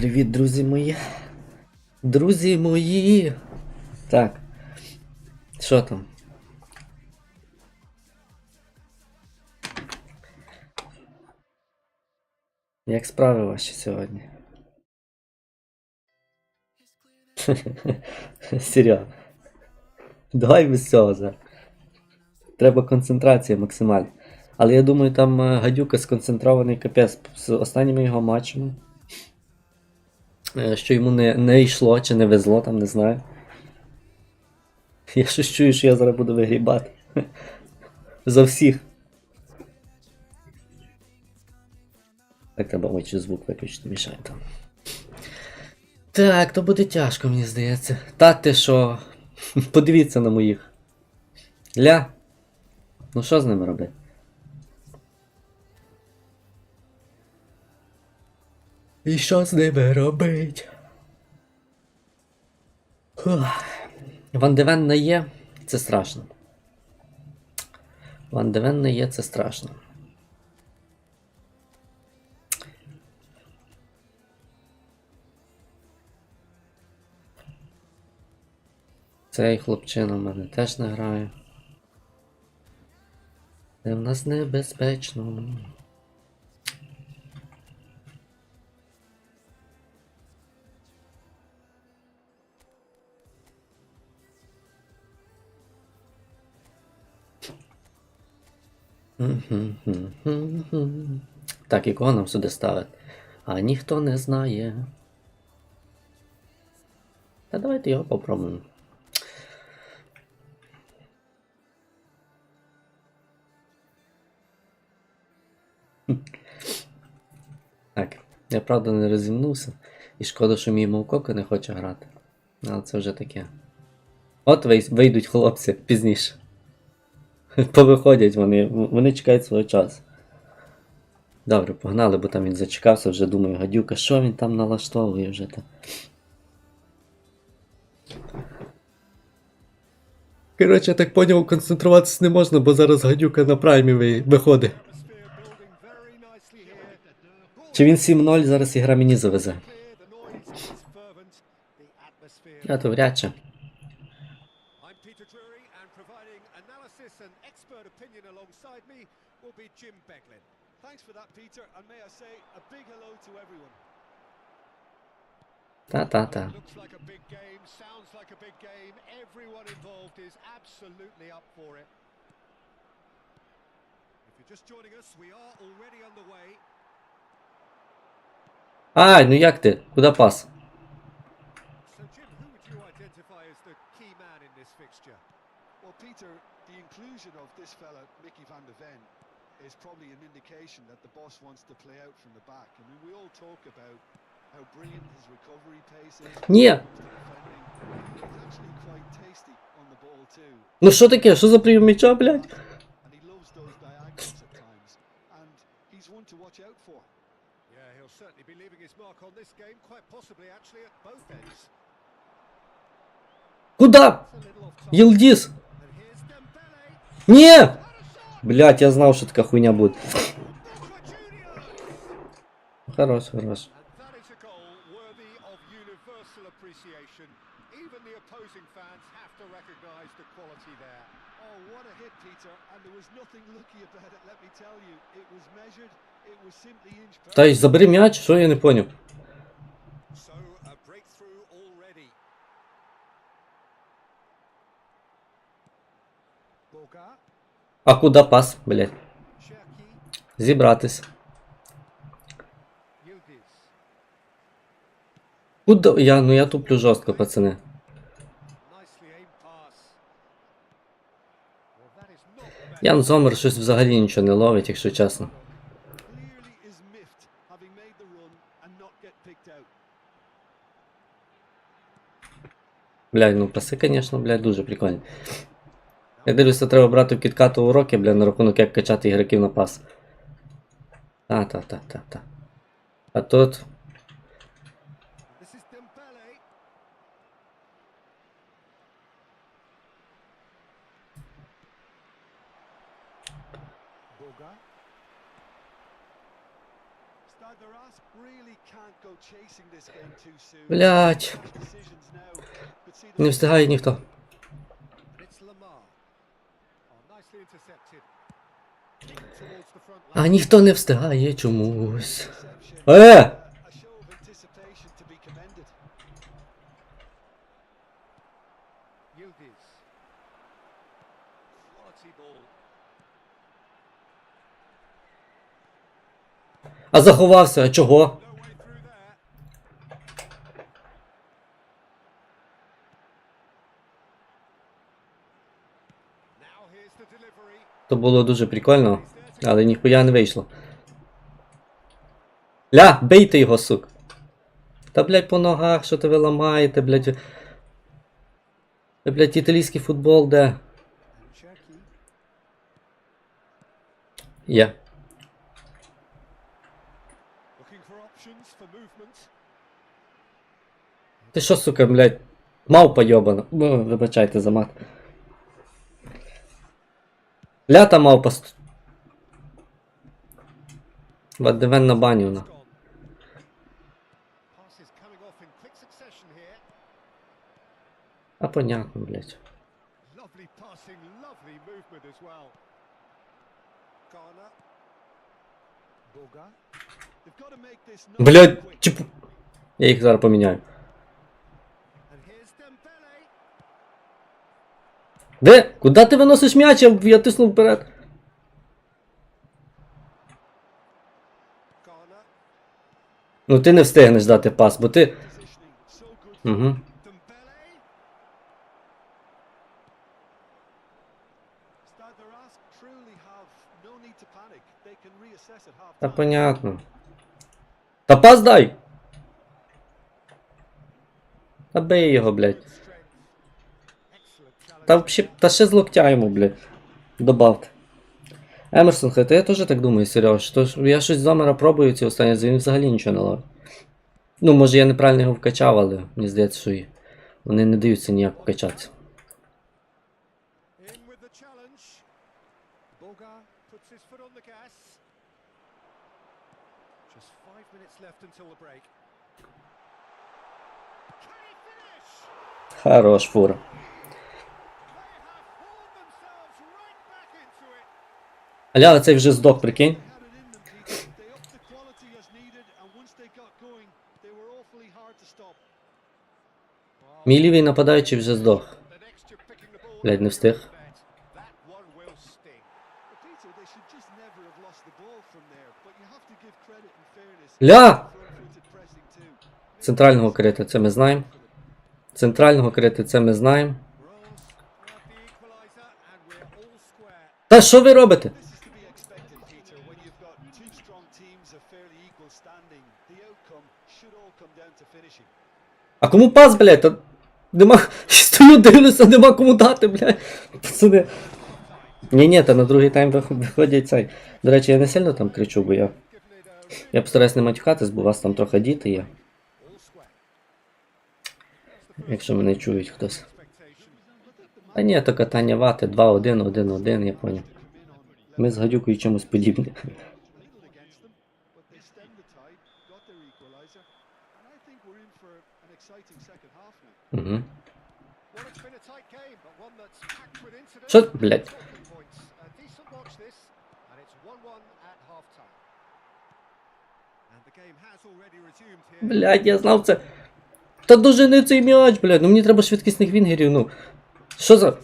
Привіт, друзі мої. Друзі мої. Так. Що там? Як справи ваші сьогодні? Серйозно. Давай без цього зараз. Треба концентрація максимальна. Але я думаю, там е, гадюка сконцентрований капець з останніми його матчами. Е, Що йому не, не йшло чи не везло, там не знаю. Я щось чую, що я зараз буду вигрібати. За всіх. Так треба мочі звук виключити, мішає там. Так, то буде тяжко, мені здається. Та ти що? Подивіться на моїх. Ля. Ну що з ними робити? І що з ними робить? Ван не є, це страшно. Ван не є, це страшно. Цей хлопчина в мене теж не грає. Де в нас небезпечно. Так, і кого нам сюди ставить? А ніхто не знає. Та давайте його попробуємо. Так, я правда не розімнувся. І шкода, що мій Мовкока не хоче грати. Але це вже таке. От вийдуть хлопці пізніше. Повиходять вони, вони чекають свого часу. Добре, погнали, бо там він зачекався, вже думаю, гадюка, що він там налаштовує вже та. Коротше, я так поняв, концентруватися не можна, бо зараз гадюка на праймі виходить. Чи він 7-0 зараз ігра мені завезе? Я то вряд чи. will be Jim Beglin. Thanks for that, Peter, and may I say a big hello to everyone. Та-та-та. Looks like a big game, sounds like a big game. Everyone involved is absolutely up for it. If you're just joining us, we are already underway. Ай, ну як ти? Куди пас? So, Jim, who would you identify as the key man in this fixture? Well, Peter, the inclusion of this fella, Mickey van de Ven, is probably an indication that the boss wants to play out from the back. I mean, we all talk about how brilliant his recovery pace is. Ні. when it comes to defending. He's actually quite tasty on the ball too, Ну що таке? Що за прийом м'яча, блядь? and he loves those diagonals at times. And he's one to watch out for. Yeah, he'll certainly be leaving his mark on this game, quite possibly actually at both ends. Куда? It's a Блять, я знал, что такая хуйня будет. Хорош, хорош. Та й забери м'яч, що я не поняв. Bulgar. A breakthrough already. Boga, А куди пас, блядь? Cherki, Зібратись. Yildiz. Куди? Я, ну я туплю жорстко, пацани. Nicely aimed pass. Well, that is not the best. Ян Зомер щось взагалі нічого не ловить, якщо чесно. Clearly is miffed, having made the run and not get picked out. Блядь, ну паси, звісно, блядь, дуже прикольні. Я дивлюся, треба брати в кіткату уроки, блядь, на рахунок, як качати ігроків на пас. Та-та-та-та-та. А тут. Блять. Не встигає ніхто. А ніхто не встигає чомусь. Е! А заховався, а чого? То було дуже прикольно, але ніхуя не вийшло. Ля, бийте його, сук. Та, блядь, по ногах, що то ви ламаєте, блядь. Ви, блядь, італійський футбол де? Є. Ти що, сука, блядь? Мавпа йобана. Вибачайте за мат. Ля та мавпа. ст- Вадивенна банівна. Gone. Passes coming off in quick succession here. А понятно, блядь. Lovely passing, lovely movement as well. Garner. Boga. They've got to make this not Блядь, quick. чіп... Я їх зараз поміняю. Де? Куди ти виносиш м'яч? Я, тиснув вперед. Ну ти не встигнеш дати пас, бо ти. Угу. Та понятно. Та пас дай! Та бий його, блядь. Та, взагалі, та ще з локтя йому, блядь. Добавте. Емерсон, хоча я теж так думаю, Сереж. То я щось з Зомера пробую ці останні, він взагалі нічого не ловить. Ну, може я неправильно його вкачав, але мені здається, що і вони не даються ніяк вкачатися. In with were awfully hard to stop. Мій лівий нападаючий вже здох. Блядь, не встиг. Ля! Центрального крити, це ми знаємо. Центрального крити, це ми знаємо. Та що ви робите? А кому пас, блядь? Та нема. Стою, дивлюся, нема кому дати, блядь. Пацани. Ні, ні, та на другий тайм виходять цей. До речі, я не сильно там кричу, бо я. Я постараюсь не матюхатись, бо у вас там трохи діти є. Якщо мене чують хтось. Expectation. А ні, то катання вати 2-1, 1-1, я поняв. Ми з гадюкою чимось подібні. Already resumed here. Блядь, я знав це. Та дожени цей м'яч, блядь. Ну мені треба швидкісних вінгерів, ну. Що за.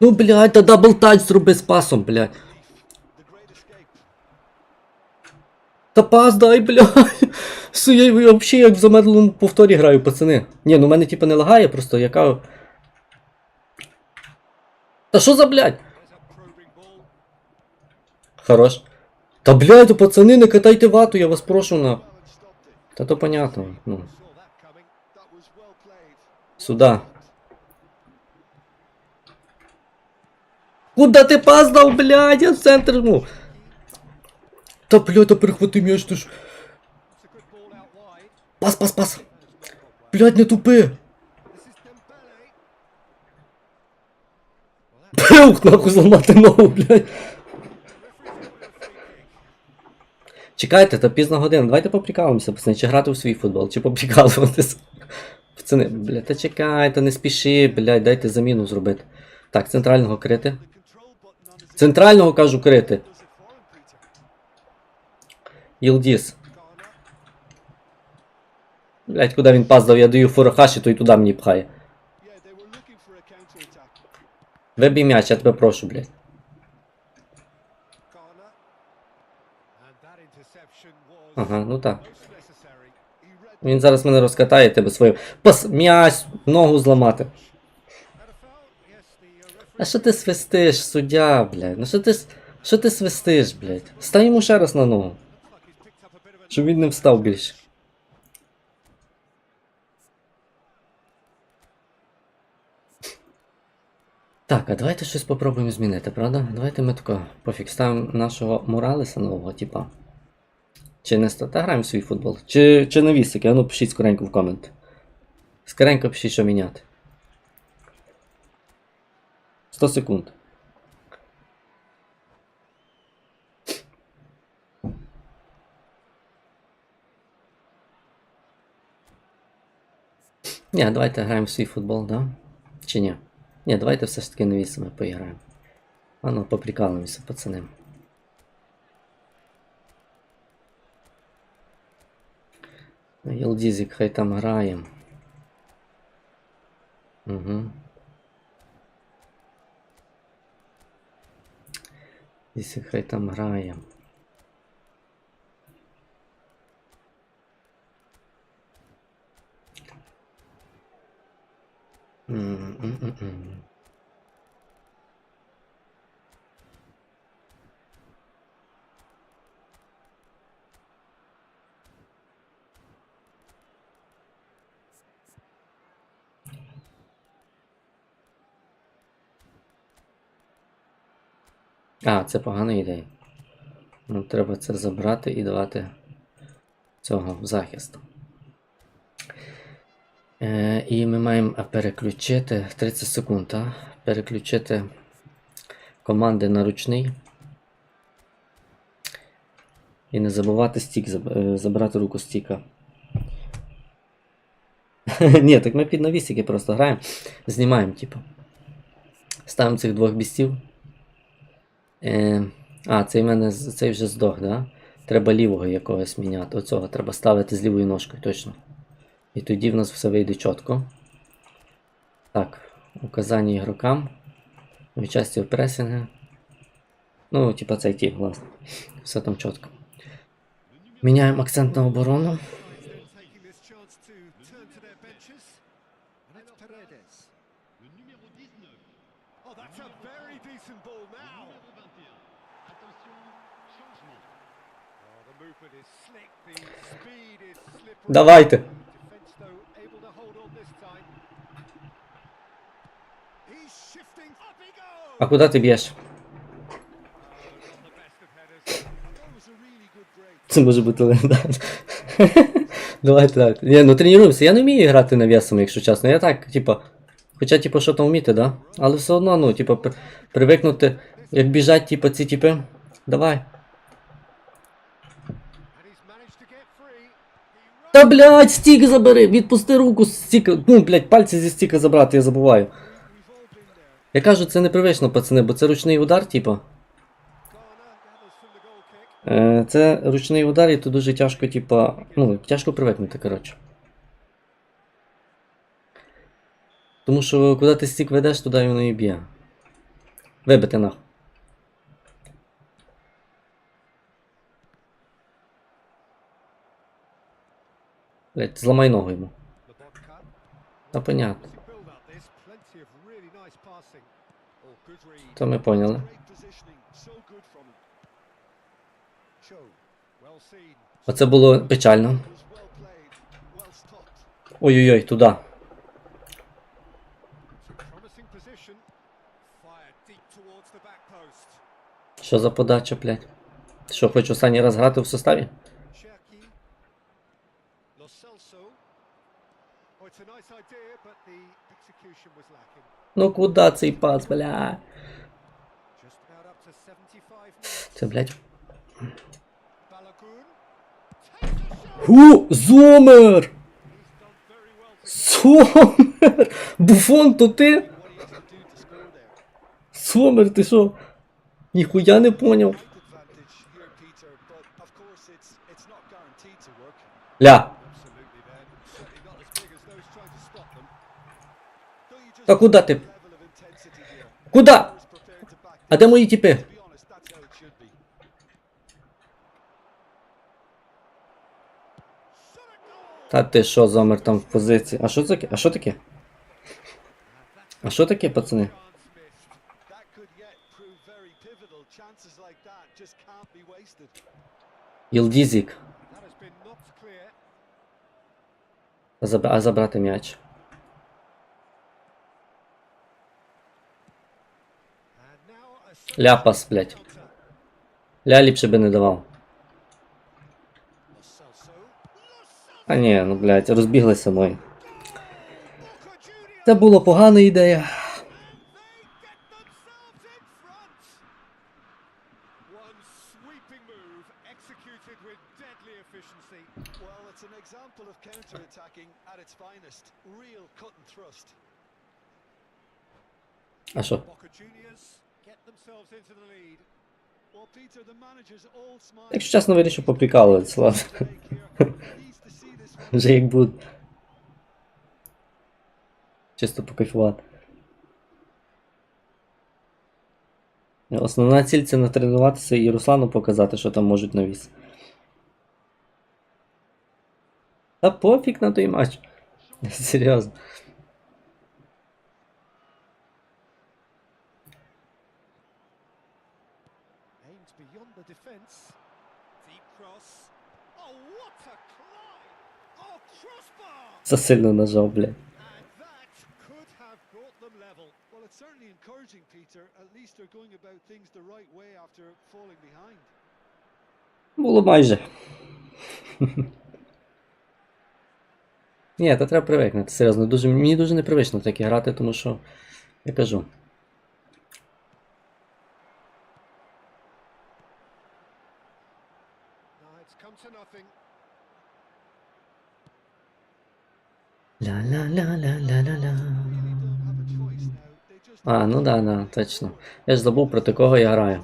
Ну, блядь, та дабл тач зроби з пасом, блядь. Та пас дай, блядь. Су, я взагалі як в замедлому повторі граю, пацани. Ні, ну мене типу не лагає, просто яка. Та що за блядь? Хорош. Та блядь, пацани, не катайте вату, я вас прошу на. Та то понятно. Ну, сюди. Куда ти пас дав, блядь, я в центр жму. Та блядь, та перехвати м'яч, ти ж. Пас, пас, пас. Блядь, не тупи. Пух, нахуй зламати ногу, блядь. Чекайте, то пізна година. Давайте поприкалуємося, пацани, чи грати в свій футбол, чи поприкалуватися. Пацани, бля, та чекайте, не спіши, блядь, дайте заміну зробити. Так, центрального крити. Центрального кажу крити. Єлдіс. Блядь, куди він пас дав, я даю форохаші, то й туди мені пхає. Вибій м'яч, я тебе прошу, was Ага, ну так. Він зараз мене розкатає тебе своїм. Пас, м'яч, ногу зламати. А що ти свистиш, суддя, блядь? Ну що ти, що ти свистиш, блядь? Стань йому ще раз на ногу. Щоб він не встав більше. Так, а давайте щось попробуємо змінити, правда? Давайте ми тако пофіг ставимо нашого Моралеса нового, типа. Чи не ста- Та граємо в свій футбол. Чи, чи на вісики, а ну пишіть скоренько в комент. Скоренько пишіть, що міняти. 100 секунд. Ні, давайте граємо в свій футбол, да? Чи ні? Ні, давайте все ж таки на вісими поіграємо. А ну, поприкалуємося, пацани. Єлдізік хай там грає. Угу. Дізік хай там грає. А, це погана ідея. Ну, треба це забрати і давати цього в захист. Е, і ми маємо переключити 30 секунд, а? Переключити команди на ручний. І не забувати стік, е, забрати руку стіка. Ні, так ми під навісики просто граємо. Знімаємо, типу. Ставимо цих двох бістів. Е, а, цей в мене цей вже здох, да? Треба лівого якогось міняти. Оцього треба ставити з лівою ножкою, точно. І тоді в нас все вийде чітко. Так, указання ігрокам. Участі в пресінгі. Ну, типа цей ті, власне. Все там чітко. Міняємо акцент на оборону. Oh. Oh. Давайте. A really good break. Це може бути легендарно. Давайте, давайте. Ні, ну тренуємося. Я не вмію грати навісом, якщо чесно. Я так, типа. Хоча, типу, що там вміти, да? Але все одно, ну, при- привикнути, як біжать, типу, ці типи. Давай. Та блядь, стік забери! Відпусти руку з стіка. Ну, блядь, пальці зі стіка забрати, я забуваю. Я кажу, це непривично, пацани, бо це ручний удар, kick. Е, це ручний удар, і тут дуже тяжко, типу, ну, тяжко привикнути, коротше. Тому що куди ти стік ведеш, туди воно і б'є. Вибити нахуй. Блять, зламай ногу йому. Та понятно. Oh. То ми поняли. Оце було печально. Ой-ой-ой, туди. Що за подача, блядь? Що, хочеш останній раз грати в составі? Ну куди цей пас, бля? Just about up to 75 minutes. Це, блядь. Ху! To Сумер! Буфон, то ти? Сумер, ти що? Ніхуя не поняв. Great Та куда ти? Куда? А де мої тіпи? Та ти що, Зомер там в позиції? А що таке? А що таке? А що таке, пацани? Chance missed. That could Ляпас, блядь. Ля ліпше би не давав. А ні, ну блядь, розбіглися мої. Це була погана ідея. А що? Якщо чесно, вирішив поприкалуватися, ладно. One Вже як буде. Чисто покайфувати. Основна ціль це натренуватися і Руслану показати, що там можуть навіс. Та пофіг на той матч. Серйозно. After нажав, блядь. Було майже. Ні, та треба привикнути, серйозно. Дуже, мені дуже непривично таке грати, тому що. Я кажу. Just А, ну да, да, точно. Я ж забув проти кого я граю.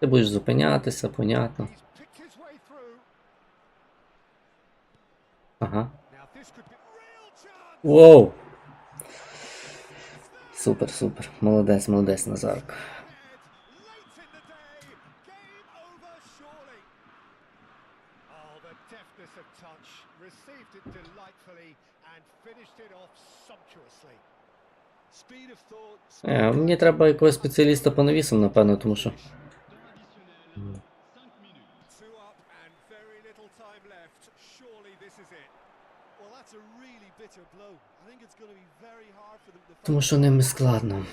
Ти будеш зупинятися, понятно. Ага. Воу! Супер, супер. Молодець, молодець, Назарко. Е, мені треба якогось спеціаліста по навісам, напевно, тому що. Тому що ними складно.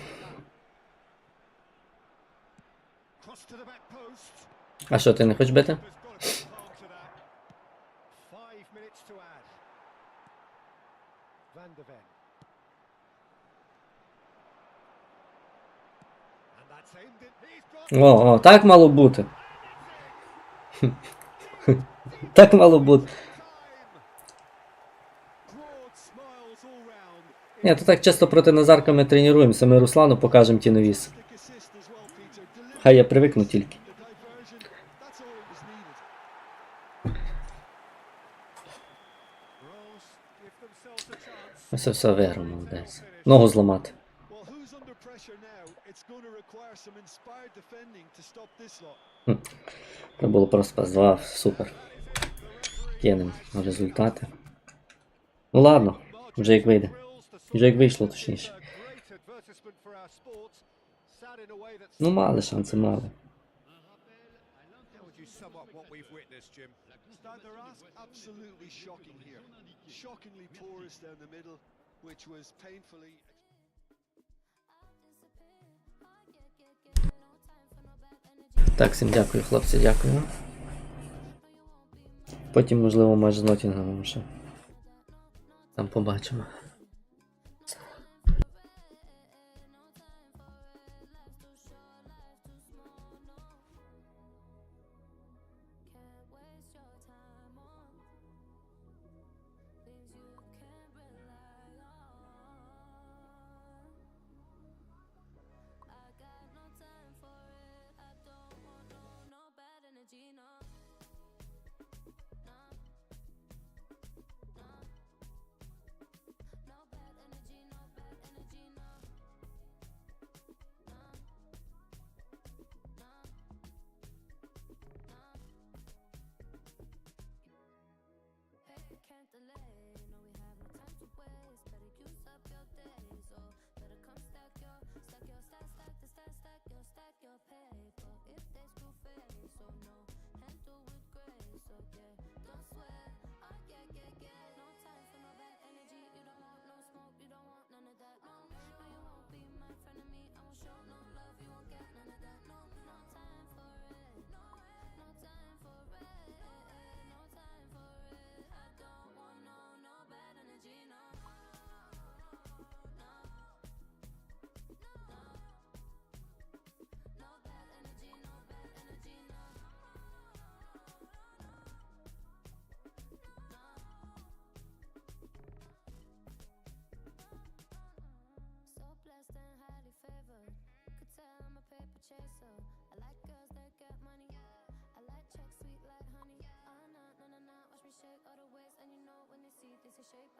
А що, ти не хочеш бити? Van de Ven. О, о, так мало бути. Так мало бути. Ні, то так часто проти Назарка ми тренуємося, ми Руслану покажемо ті. Delivered Хай я привикну тільки. Все, все виграв, молодець. Ногу зламати. Who's under pressure now? It's going to require some inspired defending to stop this lot. Це було просто 2, супер. Кинемо результати. Ну ладно, вже як вийде. Вже як вийшло, точніше. Ну, мали шанси, мали. How would you sum up what we've witnessed, Jim? Stan, absolutely shocking here. Shockingly porous down the middle, which was painfully. Так, всім дякую, хлопці, дякую. Потім, можливо, матч з Ноттінгемом ще. Там побачимо. don't know shape